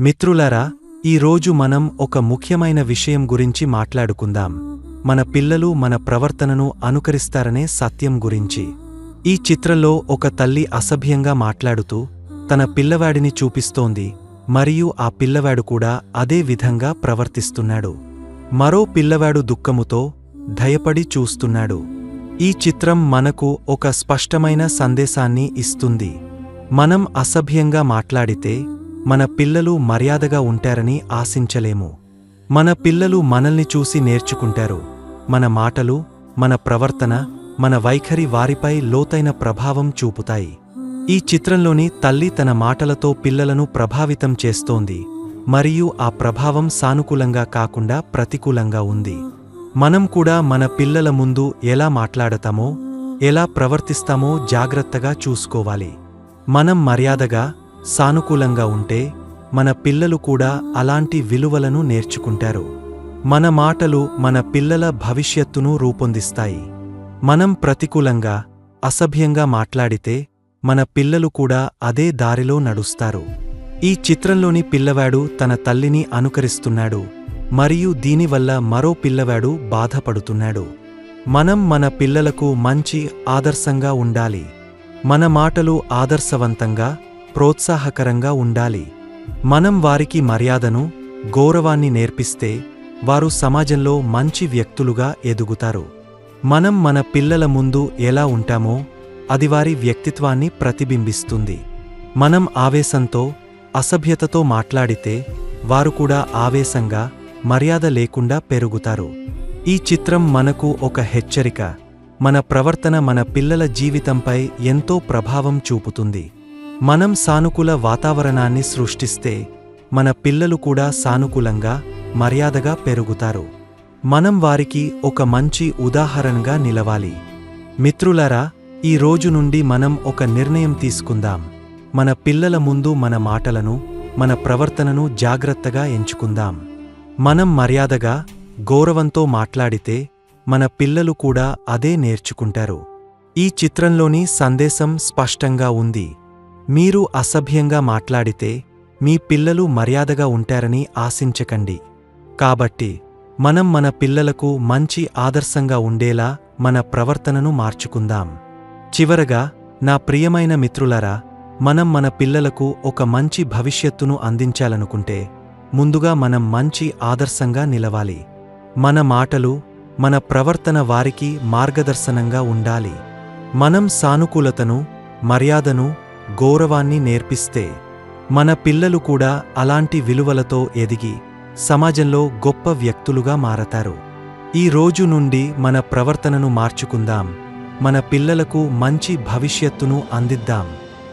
మిత్రులారా ఈరోజు మనం ఒక ముఖ్యమైన విషయం గురించి మాట్లాడుకుందాం. మన పిల్లలు మన ప్రవర్తనను అనుకరిస్తారనే సత్యం గురించి. ఈ చిత్రంలో ఒక తల్లి అసభ్యంగా మాట్లాడుతూ తన పిల్లవాడిని చూపిస్తోంది మరియు ఆ పిల్లవాడు కూడా అదే విధంగా ప్రవర్తిస్తున్నాడు. మరో పిల్లవాడు దుఃఖముతో దయపడి చూస్తున్నాడు. ఈ చిత్రం మనకు ఒక స్పష్టమైన సందేశాన్ని ఇస్తుంది. మనం అసభ్యంగా మాట్లాడితే మన పిల్లలు మర్యాదగా ఉంటారని ఆశించలేము. మన పిల్లలు మనల్ని చూసి నేర్చుకుంటారు. మన మాటలు మన ప్రవర్తన మన వైఖరి వారిపై లోతైన ప్రభావం చూపుతాయి. ఈ చిత్రంలోని తల్లి తన మాటలతో పిల్లలను ప్రభావితం చేస్తోంది. మరియు ఆ ప్రభావం సానుకూలంగా కాకుండా ప్రతికూలంగా ఉంది. మనం కూడా మన పిల్లల ముందు ఎలా మాట్లాడతామో ఎలా ప్రవర్తిస్తామో జాగ్రత్తగా చూసుకోవాలి. మనం మర్యాదగా సానుకూలంగా ఉంటే మన పిల్లలు కూడా అలాంటి విలువలను నేర్చుకుంటారు. మన మాటలు మన పిల్లల భవిష్యత్తును రూపొందిస్తాయి. మనం ప్రతికూలంగా అసభ్యంగా మాట్లాడితే మన పిల్లలు కూడా అదే దారిలో నడుస్తారు. ఈ చిత్రంలోని పిల్లవాడు తన తల్లిని అనుకరిస్తున్నాడు మరియు దీనివల్ల మరో పిల్లవాడు బాధపడుతున్నాడు. మనం మన పిల్లలకు మంచి ఆదర్శంగా ఉండాలి. మన మాటలు ఆదర్శవంతంగా ప్రోత్సాహకరంగా ఉండాలి. మనం వారికి మర్యాదను గౌరవాన్ని నేర్పిస్తే వారు సమాజంలో మంచి వ్యక్తులుగా ఎదుగుతారు. మనం మన పిల్లల ముందు ఎలా ఉంటామో అది వారి వ్యక్తిత్వాన్ని ప్రతిబింబిస్తుంది. మనం ఆవేశంతో అసభ్యతతో మాట్లాడితే వారు కూడా ఆవేశంగా మర్యాద లేకుండా పెరుగుతారు. ఈ చిత్రం మనకు ఒక హెచ్చరిక. మన ప్రవర్తన మన పిల్లల జీవితంపై ఎంతో ప్రభావం చూపుతుంది. మనం సానుకూల వాతావరణాన్ని సృష్టిస్తే మన పిల్లలు కూడా సానుకూలంగా మర్యాదగా పెరుగుతారు. మనం వారికి ఒక మంచి ఉదాహరణగా నిలవాలి. మిత్రులరా ఈ రోజు నుండి మనం ఒక నిర్ణయం తీసుకుందాం. మన పిల్లల ముందు మన మాటలను మన ప్రవర్తనను జాగ్రత్తగా ఎంచుకుందాం. మనం మర్యాదగా గౌరవంతో మాట్లాడితే మన పిల్లలు కూడా అదే నేర్చుకుంటారు. ఈ చిత్రంలోని సందేశం స్పష్టంగా ఉంది. మీరు అసభ్యంగా మాట్లాడితే మీ పిల్లలు మర్యాదగా ఉంటారని ఆశించకండి. కాబట్టి మనం మన పిల్లలకు మంచి ఆదర్శంగా ఉండేలా మన ప్రవర్తనను మార్చుకుందాం. చివరగా నా ప్రియమైన మిత్రులరా మనం మన పిల్లలకు ఒక మంచి భవిష్యత్తును అందించాలనుకుంటే ముందుగా మనం మంచి ఆదర్శంగా నిలవాలి. మన మాటలు మన ప్రవర్తన వారికి మార్గదర్శనంగా ఉండాలి. మనం సానుకూలతను మర్యాదను గౌరవాన్ని నేర్పిస్తే మన పిల్లలు కూడా అలాంటి విలువలతో ఎదిగి సమాజంలో గొప్ప వ్యక్తులుగా మారతారు. ఈ రోజు నుండి మన ప్రవర్తనను మార్చుకుందాం. మన పిల్లలకు మంచి భవిష్యత్తును అందిద్దాం.